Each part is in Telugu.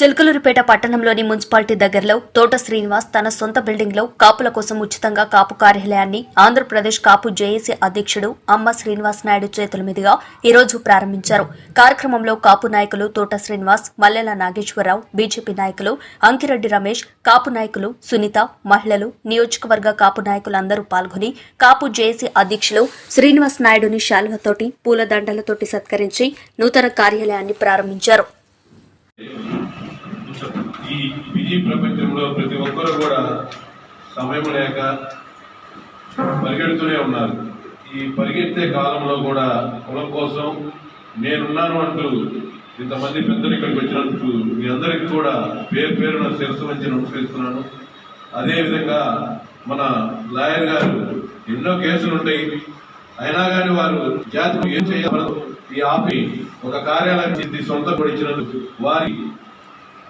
చిలకలూరుపేట పట్టణంలోని మున్సిపాలిటీ దగ్గరలో తోట శ్రీనివాస్ తన సొంత బిల్డింగ్లో కాపుల కోసం ఉచితంగా కాపు కార్యాలయాన్ని ఆంధ్రప్రదేశ్ కాపు జేఏసీ అధ్యక్షుడు అమ్మ శ్రీనివాస్ నాయుడు చేతుల మీదుగా ఈ రోజు ప్రారంభించారు. కార్యక్రమంలో కాపు నాయకులు తోట శ్రీనివాస్ మల్లెల నాగేశ్వరరావు బీజేపీ నాయకులు అంకిరెడ్డి రమేష్ కాపు నాయకులు సునీత మహిళలు నియోజకవర్గ కాపు నాయకులు అందరూ పాల్గొని కాపు జేఏసీ అధ్యక్షులు శ్రీనివాస్ నాయుడుని శాల్వతోటి పూలదండలతోటి సత్కరించి నూతన కార్యాలయాన్ని ప్రారంభించారు. ఈ బిజీ ప్రపంచంలో ప్రతి ఒక్కరూ కూడా సమయం లేక పరిగెడుతూనే ఉన్నారు. ఈ పరిగెత్తే కాలంలో కూడా కులం కోసం నేనున్నాను అంటూ ఇంతమంది పెద్దలు ఇక్కడికి వచ్చినందుకు మీ అందరికీ కూడా పేరు పేరున శిరస్సు మంచి నమస్కరిస్తున్నాను. అదేవిధంగా మన లాయర్ గారు ఎన్నో కేసులు ఉంటాయి. అయినా కానీ వారు జాతి ఏం చేయగలరు ఈ ఆపి ఒక కార్యాలయం ఇది సొంత పొడిచినందుకు వారి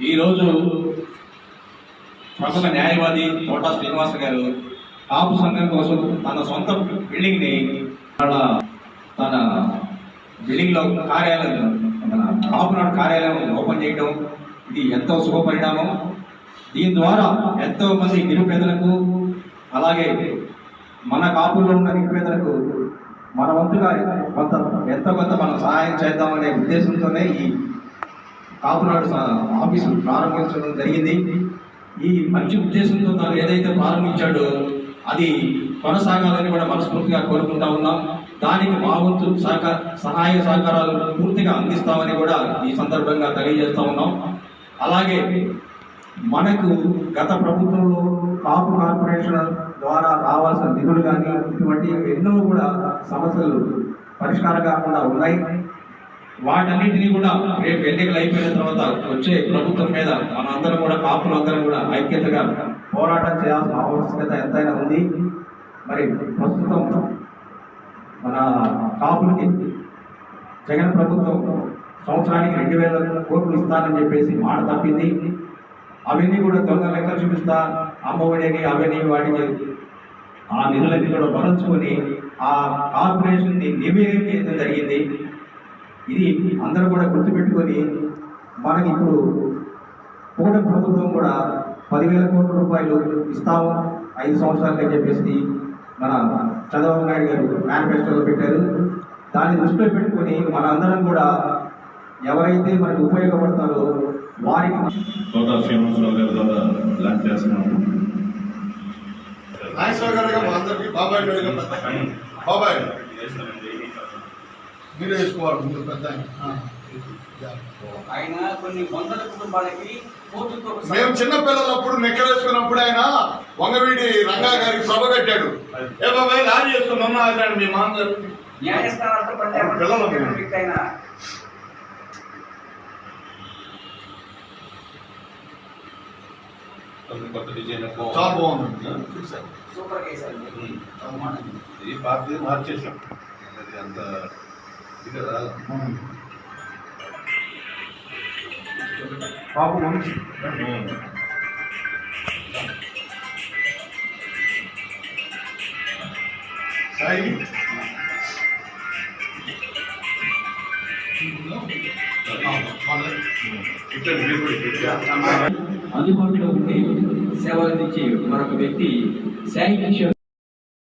ఈ రోజు ప్రముఖ న్యాయవాది తోటా శ్రీనివాస గారు కాపు సంఘం కోసం తన సొంత బిల్డింగ్ని తన బిల్డింగ్లో కార్యాలయం మన కాపునాడు కార్యాలయం ఓపెన్ చేయడం ఇది ఎంతో శుభ పరిణామం. దీని ద్వారా ఎంతో మంది నిరుపేదలకు అలాగే మన కాపుల్లో ఉన్న నిరుపేదలకు మన వంతుగా కొంత ఎంతో కొంత మనం సహాయం చేద్దామనే ఉద్దేశంతోనే ఈ కాపునాడు స- ఆఫీసు ప్రారంభించడం జరిగింది. ఈ మంచి ఉద్దేశంతో తాను ఏదైతే ప్రారంభించాడో అది కొనసాగాలని కూడా మనస్ఫూర్తిగా కోరుకుంటా ఉన్నాం. దానికి మా వంతు సహకార సహాయ సహకారాలు పూర్తిగా అందిస్తామని కూడా ఈ సందర్భంగా తెలియజేస్తా ఉన్నాం. అలాగే మనకు గత ప్రభుత్వంలో కాపు కార్పొరేషన్ ద్వారా రావాల్సిన నిధులు కానీ ఇటువంటి ఎన్నో కూడా సమస్యలు పరిష్కారం కాకుండా ఉన్నాయి. వాటన్నిటినీ కూడా రేపు ఎన్నికలు అయిపోయిన తర్వాత వచ్చే ప్రభుత్వం మీద మన అందరం కూడా కాపులందరం కూడా ఐక్యతగా పోరాటం చేయాల్సిన ఆవశ్యకత ఎంతైనా ఉంది. మరి ప్రస్తుతం మన కాపులకి జగన్ ప్రభుత్వం సంవత్సరానికి రెండు వేల కోట్లు ఇస్తానని చెప్పేసి మాట తప్పింది. అవన్నీ కూడా దొంగ లెక్క చూపిస్తా అమ్మఒడి అని అవన్నీ వాటికి ఆ నిధులన్నీ కూడా భరించుకొని ఆ కార్పొరేషన్ని ని జరిగింది. ఇది అందరూ కూడా గుర్తుపెట్టుకొని మనకి ఇప్పుడు కూటమి ప్రభుత్వం కూడా పదివేల కోట్ల రూపాయలు ఇస్తాము ఐదు సంవత్సరాలకి చెప్పేసి మన చంద్రబాబు నాయుడు గారు మేనిఫెస్టోలో పెట్టారు. దాన్ని దృష్టిలో పెట్టుకొని మన అందరం కూడా ఎవరైతే మనకు ఉపయోగపడతారో వారికి తోట శ్రీనివాసరావు గారి ద్వారా లాంచ్ చేస్తున్నాము. నాగేశ్వర గారు మా అందరికి బాబాయ్ గారు పెద్ద బాబాయ్ మీరు వేసుకోవాలి ముందు పెద్ద ఆయన. ఆ. ఆయన కొన్ని వందల కుటుంబాలకి కోర్టుతో మేము చిన్న పిల్లలప్పుడు నెక్కలేసుకున్నప్పుడు ఆయన వంగవీడి రంగా గారికి సభ కట్టాడు ఏ బాబాయ్ లారీ చేసుకున్నా అన్నాడు మీ మామగారు. న్యాయస్థానాలతో పిల్లలు కొత్త డిజైన్ చాలా బాగుంది. సూపర్ కేసు అండి ఇది పాతది మార్చేసాం. అది అంత పాపం మనిషి సాయి అందుబాటులో ఉండి సేవలు అందించే మరొక వ్యక్తి శాయి కిషోర్.